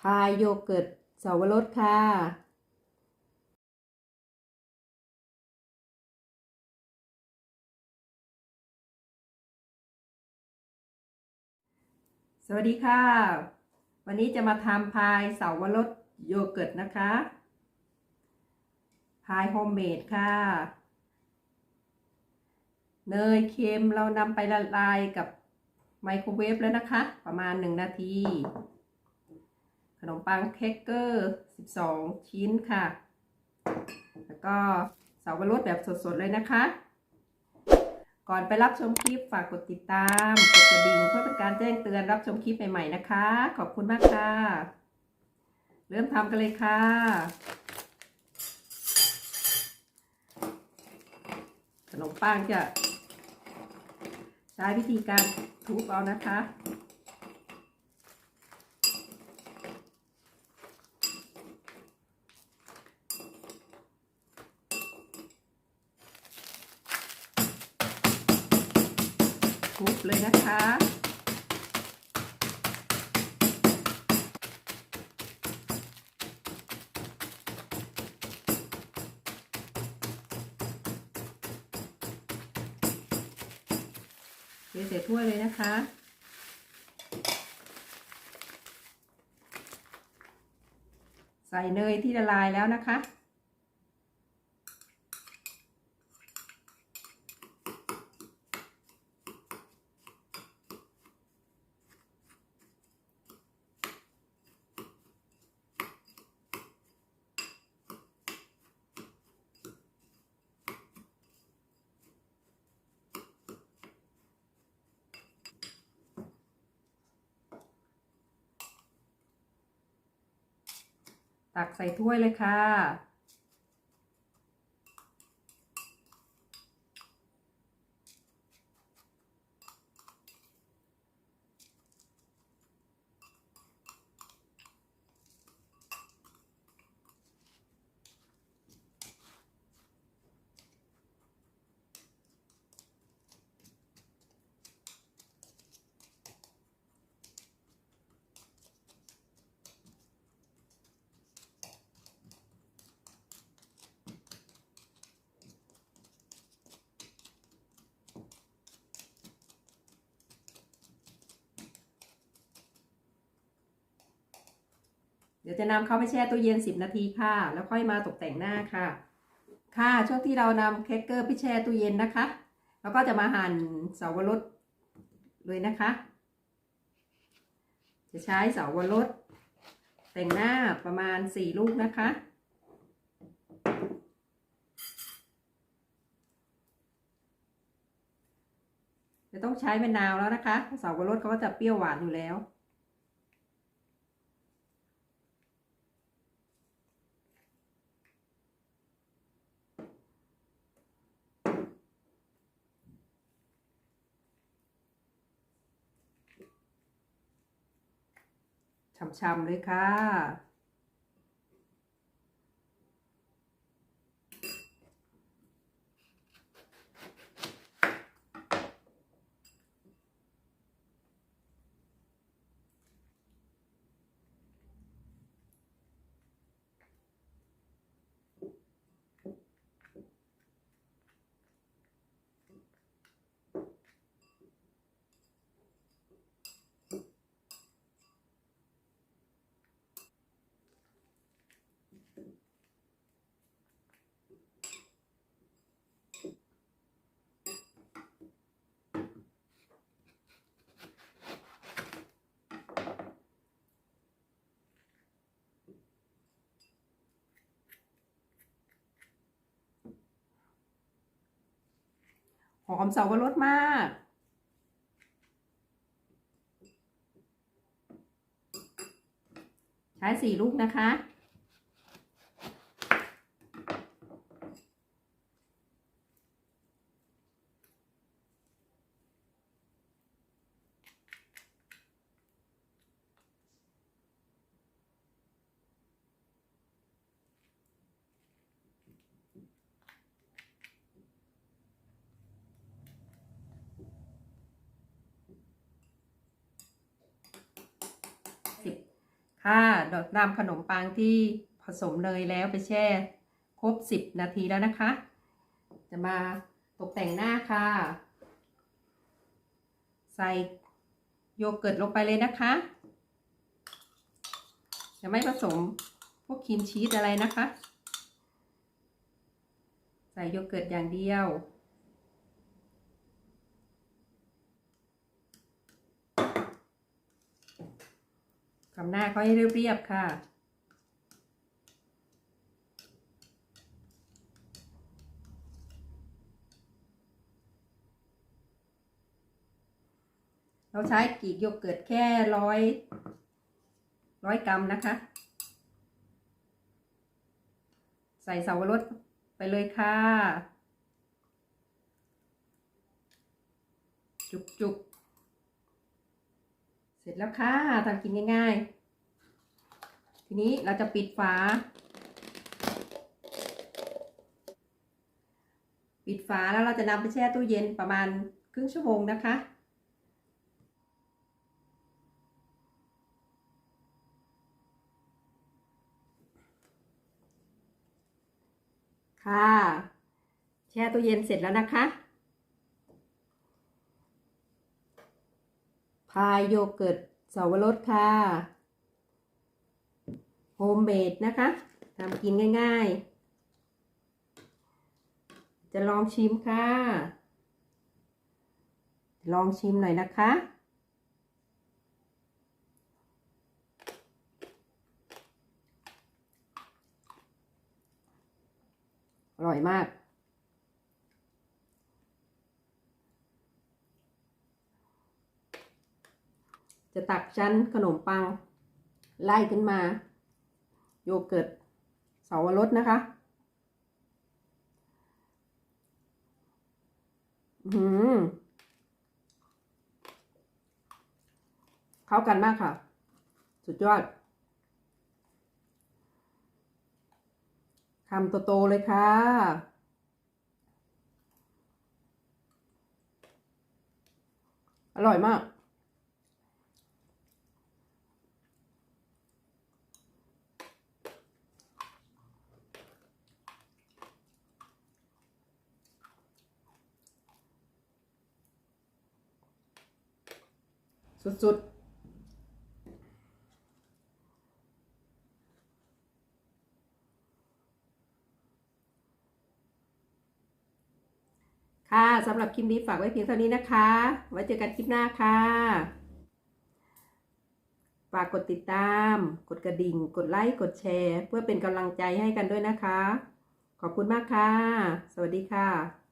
พายโยเกิร์ตสาวรสค่ะสวัสดีค่ะ วันนี้จะมาทำพายเสาวรสโยเกิร์ตนะคะ พายโฮมเมดค่ะ เนยเค็มเรานำไปละลายกับไมโครเวฟแล้วนะคะ ประมาณ1นาที นมปังเค้กเกอร์ 12 ชิ้นค่ะ แล้วก็เสาวรสแบบสดๆเลยนะคะ ก่อนไปรับชมคลิปฝากกดติดตาม กดกระดิ่งเพื่อเป็นการแจ้งเตือนรับชมคลิปใหม่ๆนะคะ ขอบคุณมากค่ะ เริ่มทำกันเลยค่ะขนมปังจะใช้วิธีการทุบเอานะคะ เลยนะคะ เทใส่ถ้วยเลยนะคะใส่เนยที่ละลายแล้วนะคะ ตักใส่ถ้วยเลยค่ะ ดี๋ยวจะนำเข้าไปแช่ตู้เย็น 10 นาทีค่ะ แล้วค่อยมาตกแต่งหน้าค่ะ ค่ะ ช่วงที่เรานำเค้กเกอร์ไปแช่ตู้เย็นนะคะ แล้วก็จะมาหั่นเสาวรสเลยนะคะ จะใช้เสาวรสแต่งหน้าประมาณ 4 ลูกนะคะ จะต้องใช้มะนาวแล้วนะคะเสาวรสเขาก็จะเปรี้ยวหวานอยู่แล้ว ช่ำๆเลยค่ะ หอมเสาวรสมาก ใช้สี่ลูกนะคะ คค่ะนำขนมปังที่ผสมเนยแล้วไปแช่ ครบ 10 นาทีแล้วนะคะ จะมาตกแต่งหน้าค่ะ ใส่โยเกิร์ตลงไปเลยนะคะ จะไม่ผสมพวกครีมชีสอะไรนะคะ ใส่โยเกิร์ตอย่างเดียว ทำหน้าเขาให้เรียบๆค่ะ เราใช้กีกโยเกิร์ตแค่ร้อยร้อยกรัมนะคะ ใส่เสาวรสไปเลยค่ะ จุกๆเสร็จแล้วค่ะทำกินง่าย ๆ ทีนี้เราจะปิดฝา ปิดฝาแล้วเราจะนำไปแช่ตู้เย็นประมาณครึ่งชั่วโมงนะคะค่ะ แช่ตู้เย็นเสร็จแล้วนะคะ พายโยเกิร์ตสาวรสค่ะโฮมเมดนะคะทำกินง่าย ๆ จะลองชิมค่ะ ลองชิมหน่อยนะคะ อร่อยมาก จะตักชั้นขนมปัง ไล่ขึ้นมา โยเกิร์ตเสาวรสนะคะอืมเข้ากันมากค่ะ สุดยอดคำโตๆเลยค่ะ อร่อยมาก สุดๆ ค่ะสำหรับคลิปนี้ฝากไว้เพียงเท่านี้นะคะ ไว้เจอกันคลิปหน้าค่ะ ฝากกดติดตาม กดกระดิ่ง กดไลค์ กดแชร์ เพื่อเป็นกำลังใจให้กันด้วยนะคะ ขอบคุณมากค่ะ สวัสดีค่ะ